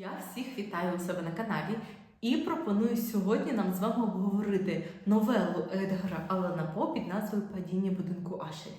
Я всіх вітаю у себе на каналі і пропоную сьогодні нам з вами обговорити новелу Едгара Алана По під назвою Падіння будинку Ашерів.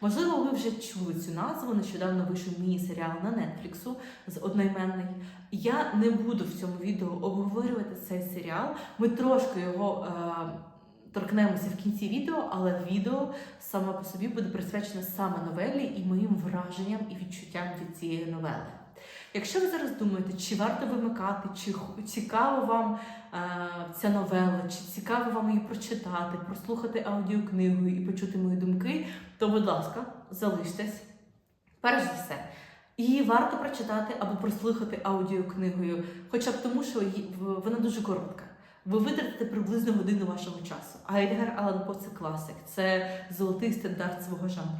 Можливо, ви вже чули цю назву. Нещодавно вийшов міні-серіал на Нетфліксу з одноіменний. Я не буду в цьому відео обговорювати цей серіал. Ми трошки його е, торкнемося в кінці відео, але відео саме по собі буде присвячене саме новелі і моїм враженням і відчуттям від цієї новели. Якщо ви зараз думаєте, чи варто вимикати, чи цікаво вам е, ця новела, чи цікаво вам її прочитати, прослухати аудіокнигу і почути мої думки, то, будь ласка, залиштесь. Перш за все, її варто прочитати або прослухати аудіокнигою, хоча б тому, що її- вона дуже коротка. Ви витратите приблизно годину вашого часу. А Едгар Алан По це класик, це золотий стандарт свого жанру.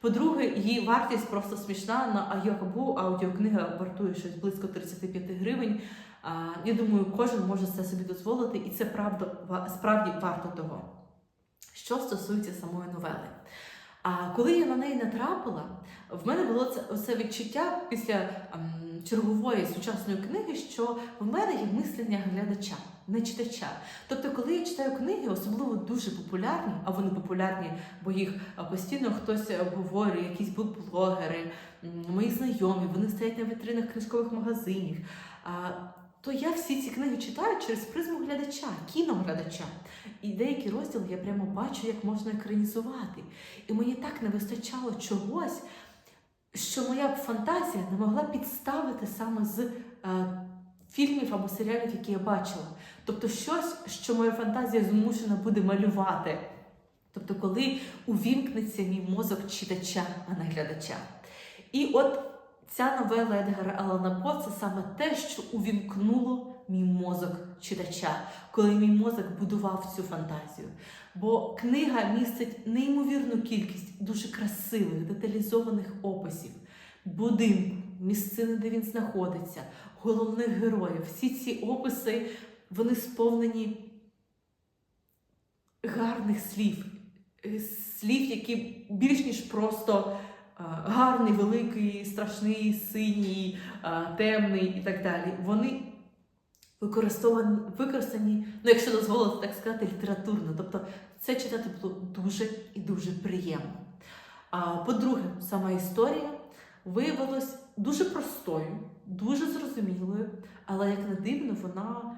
По-друге, її вартість просто смішна. На Айокабу аудіокнига вартує щось близько 35 гривень. Я думаю, кожен може це собі дозволити, і це правда справді варто того. Що стосується самої новели. А коли я на неї натрапила, в мене було це оце відчуття після ем, чергової сучасної книги, що в мене є мислення глядача, не читача. Тобто, коли я читаю книги, особливо дуже популярні, а вони популярні, бо їх постійно хтось обговорює, якісь блогери, мої знайомі, вони стоять на вітринах книжкових магазинів. То я всі ці книги читаю через призму глядача, кіноглядача. І деякі розділи я прямо бачу, як можна екранізувати. І мені так не вистачало чогось, що моя фантазія не могла підставити саме з е, фільмів або серіалів, які я бачила. Тобто щось, що моя фантазія змушена буде малювати. Тобто, коли увімкнеться мій мозок читача, а не глядача. І от ця новела Едгара Алана По це саме те, що увімкнуло мій мозок читача, коли мій мозок будував цю фантазію. Бо книга містить неймовірну кількість дуже красивих, деталізованих описів, будинку, місцини, де він знаходиться, головних героїв. Всі ці описи вони сповнені гарних слів, е, слів, які більш ніж просто е, гарний, великий, страшний, синій, е, темний і так далі. Вони використовані, використані, ну якщо дозволити так сказати, літературно. Тобто це читати було дуже і дуже приємно. А по-друге, сама історія виявилась дуже простою, дуже зрозумілою, але як не дивно, вона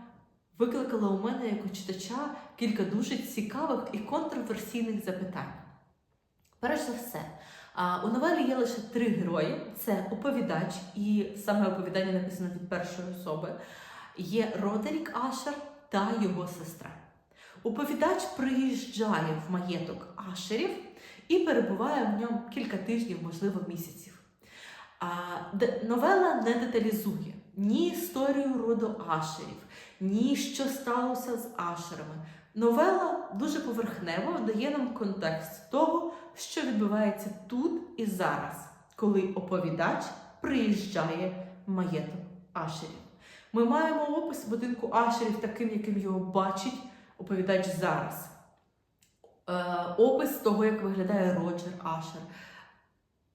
викликала у мене як у читача кілька дуже цікавих і контроверсійних запитань. Перш за все, у новелі є лише три герої: це оповідач, і саме оповідання написано від першої особи. Є Родерік Ашер та його сестра. Оповідач приїжджає в маєток Ашерів і перебуває в ньому кілька тижнів, можливо, місяців. Новела не деталізує ні історію роду Ашерів, ні що сталося з Ашерами. Новела дуже поверхнево дає нам контекст того, що відбувається тут і зараз, коли оповідач приїжджає в маєток Ашерів. Ми маємо опис будинку Ашерів таким, яким його бачить оповідач зараз. Е, опис того, як виглядає Роджер Ашер.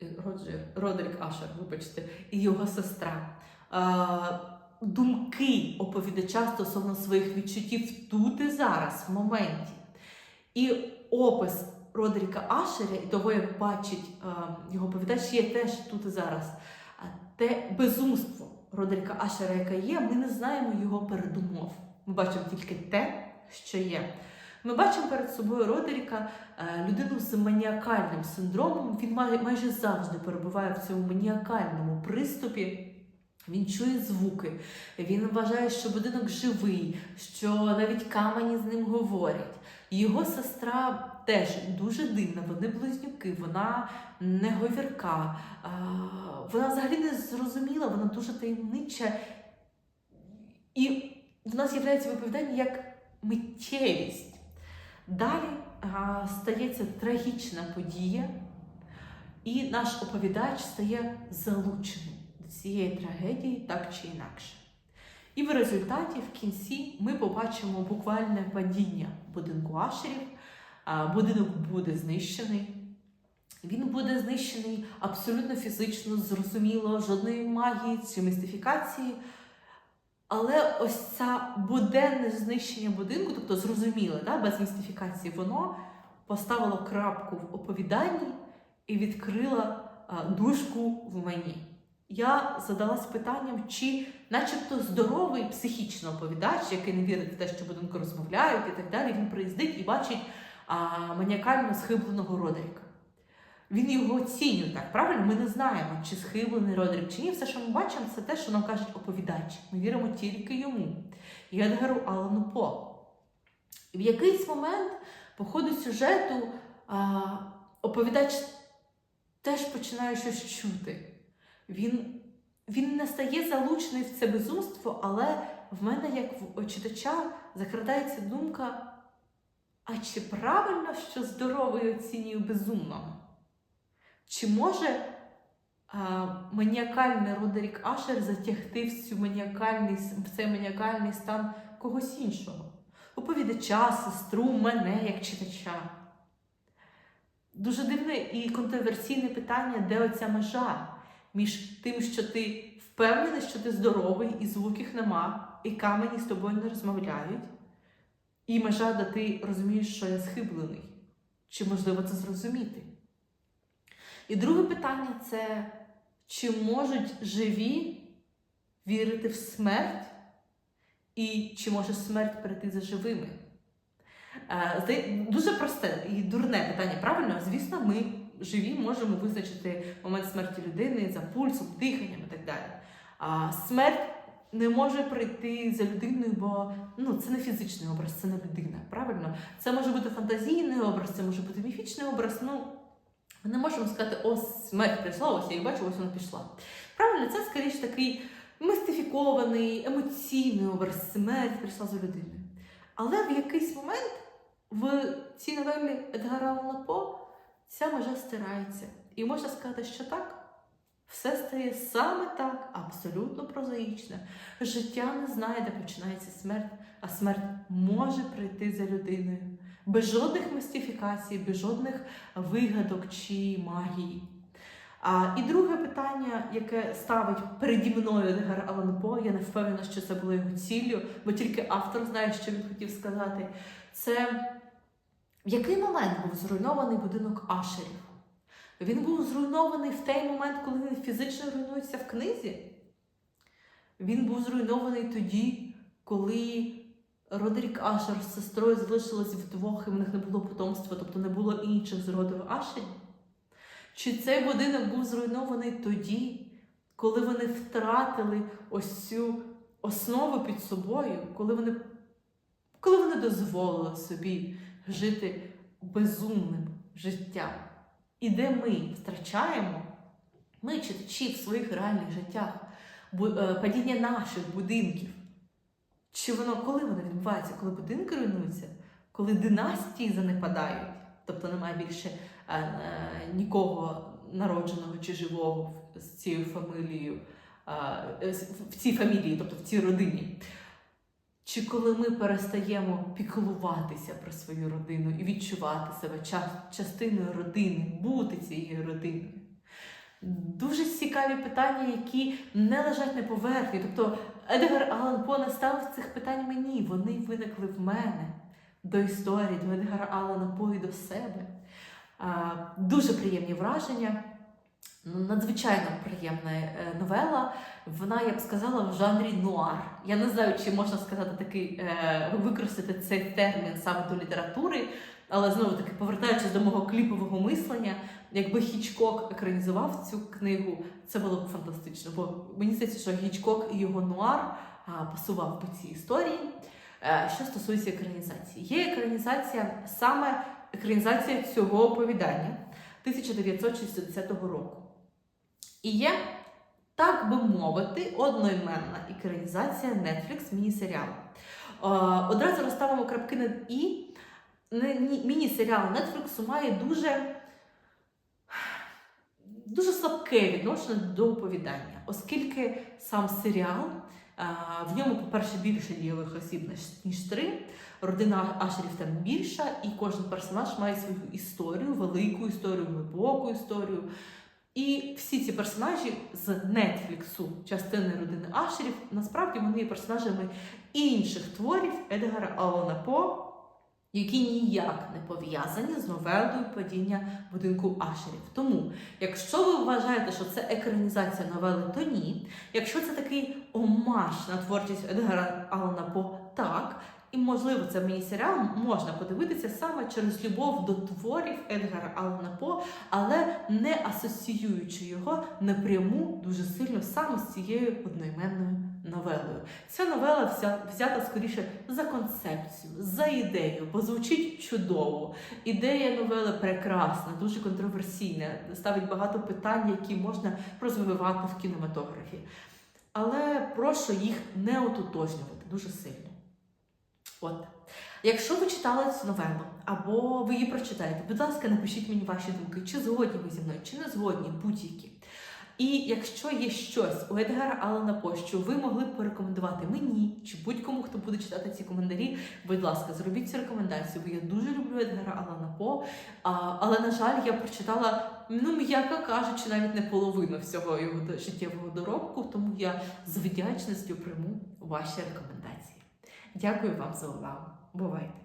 Е, Роджер, Родерік Ашер, вибачте, і його сестра. Думки оповідача стосовно своїх відчуттів тут і зараз, в моменті. І опис Родеріка Ашера і того, як бачить його оповідач, є теж тут і зараз. Те безумство Родеріка Ашера, яке є, ми не знаємо його передумов. Ми бачимо тільки те, що є. Ми бачимо перед собою Родеріка, е, людину з маніакальним синдромом. Він май- майже завжди перебуває в цьому маніакальному приступі. Він чує звуки, він вважає, що будинок живий, що навіть камені з ним говорять. Його сестра теж дуже дивна, вони близнюки, вона не говірка, вона взагалі не зрозуміла, вона дуже таємнича. І в нас з'являється виповідання як миттєвість. Далі а, стається трагічна подія, і наш оповідач стає залученим до цієї трагедії так чи інакше. І в результаті, в кінці, ми побачимо буквальне падіння будинку Ашерів. Будинок буде знищений. Він буде знищений абсолютно фізично, зрозуміло, жодної магії чи містифікації. Але ось це буденне знищення будинку, тобто зрозуміле, да, без містифікації, воно поставило крапку в оповіданні і відкрило а, дужку в мені. Я задалась питанням, чи, начебто, здоровий психічно оповідач, який не вірить в те, що будинку розмовляють і так далі, він приїздить і бачить а, маніакально схибленого Родеріка. Він його оцінює так, правильно? Ми не знаємо, чи схиблений Родерік, чи ні. Все, що ми бачимо, це те, що нам кажуть оповідач. Ми віримо тільки йому, і Едгару Алану По. І в якийсь момент, по ходу сюжету, а, оповідач теж починає щось чути. Він, він не стає залучений в це безумство, але в мене, як в читача, закрадається думка: а чи правильно, що здоровий оцінює безумного? Чи може а, маніакальний Родерік Ашер затягти в, цю маніакальний, в цей маніакальний стан когось іншого? Оповідача, сестру, мене як читача. Дуже дивне і контроверсійне питання, де оця межа між тим, що ти впевнений, що ти здоровий, і звуків нема, і камені з тобою не розмовляють, і межа, де ти розумієш, що я схиблений. Чи можливо це зрозуміти? І друге питання це чи можуть живі вірити в смерть, і чи може смерть прийти за живими? Е, Дуже просте і дурне питання, правильно? Звісно, ми живі можемо визначити момент смерті людини за пульсом, диханням і так далі. А смерть не може прийти за людиною, бо ну, це не фізичний образ, це не людина. Правильно? Це може бути фантазійний образ, це може бути міфічний образ. Ну, ми не можемо сказати, ось смерть прийшла, ось я її бачу, ось вона пішла. Правильно, це скоріш такий мистифікований, емоційний образ смерть прийшла за людиною. Але в якийсь момент в цій новелі Едгара Алана По ця межа стирається. І можна сказати, що так. Все стає саме так, абсолютно прозаїчно. Життя не знає, де починається смерть, а смерть може прийти за людиною. Без жодних містифікацій, без жодних вигадок чи магії. А, І друге питання, яке ставить переді мною Едгар Алан По, я не впевнена, що це було його ціллю, бо тільки автор знає, що він хотів сказати. Це в який момент був зруйнований будинок Ашерів? Він був зруйнований в той момент, коли він фізично руйнується в книзі. Він був зруйнований тоді, коли Родерік Ашер з сестрою залишились вдвох, і в них не було потомства, тобто не було інших з роду Ашерів. Чи цей будинок був зруйнований тоді, коли вони втратили ось цю основу під собою, коли вони, коли вони дозволили собі жити безумним життям? І де ми втрачаємо, ми читачі в своїх реальних життях, падіння наших будинків. Чи воно коли воно відбувається? Коли будинки руйнуються, коли династії занепадають, тобто немає більше е, е, нікого народженого чи живого з цією фамілією, е, в цій фамілії, тобто в цій родині. Чи коли ми перестаємо піклуватися про свою родину і відчувати себе частиною родини, бути цією родиною? Дуже цікаві питання, які не лежать на поверхні. Тобто Едгар Алан По не ставив цих питань мені, вони виникли в мене до історії, до Едгара Алана По і до себе. Дуже приємні враження. Надзвичайно приємна е, новела. Вона, я б сказала, в жанрі нуар. Я не знаю, чи можна сказати такий, е, використати цей термін саме до літератури, але знову таки, повертаючись до мого кліпового мислення, якби Хічкок екранізував цю книгу, це було б фантастично. Бо мені здається, що Хічкок і його нуар пасував по цій історії. Е, що стосується екранізації, є екранізація саме екранізація цього оповідання 1960 року. І є, так би мовити, одноіменна екранізація Netflix міні-серіалу. Одразу розставимо крапки над І. Міні-серіал Netflix має дуже дуже слабке відношення до оповідання, оскільки сам серіал, в ньому, по-перше, більше дієвих осіб, ніж три. Родина Ашерів там більша, і кожен персонаж має свою історію, велику історію, глибоку історію. І всі ці персонажі з Нетфліксу, частини родини Ашерів, насправді вони є персонажами інших творів Едгара Алана По, які ніяк не пов'язані з новелою падіння будинку Ашерів. Тому, якщо ви вважаєте, що це екранізація новели, то ні. Якщо це такий омаж на творчість Едгара Алана По, так. І, можливо, це міні-серіал можна подивитися саме через любов до творів Едгара Алана По, але не асоціюючи його напряму дуже сильно саме з цією одноіменною новелою. Ця новела вся взята скоріше за концепцію, за ідею, бо звучить чудово. Ідея новели прекрасна, дуже контроверсійна, ставить багато питань, які можна розвивати в кінематографі. Але прошу їх не ототожнювати дуже сильно. От. Якщо ви читали цю новелу, або ви її прочитаєте, будь ласка, напишіть мені ваші думки, чи згодні ви зі мною, чи не згодні, будь-які. І якщо є щось у Едгара Алана По, що ви могли б порекомендувати мені чи будь-кому, хто буде читати ці коментарі, будь ласка, зробіть цю рекомендацію, бо я дуже люблю Едгара Алана По. А, але, на жаль, я прочитала, ну, м'яко кажучи, навіть не половину всього його життєвого доробку, тому я з вдячністю прийму ваші рекомендації. Дякую вам за увагу. Бувайте!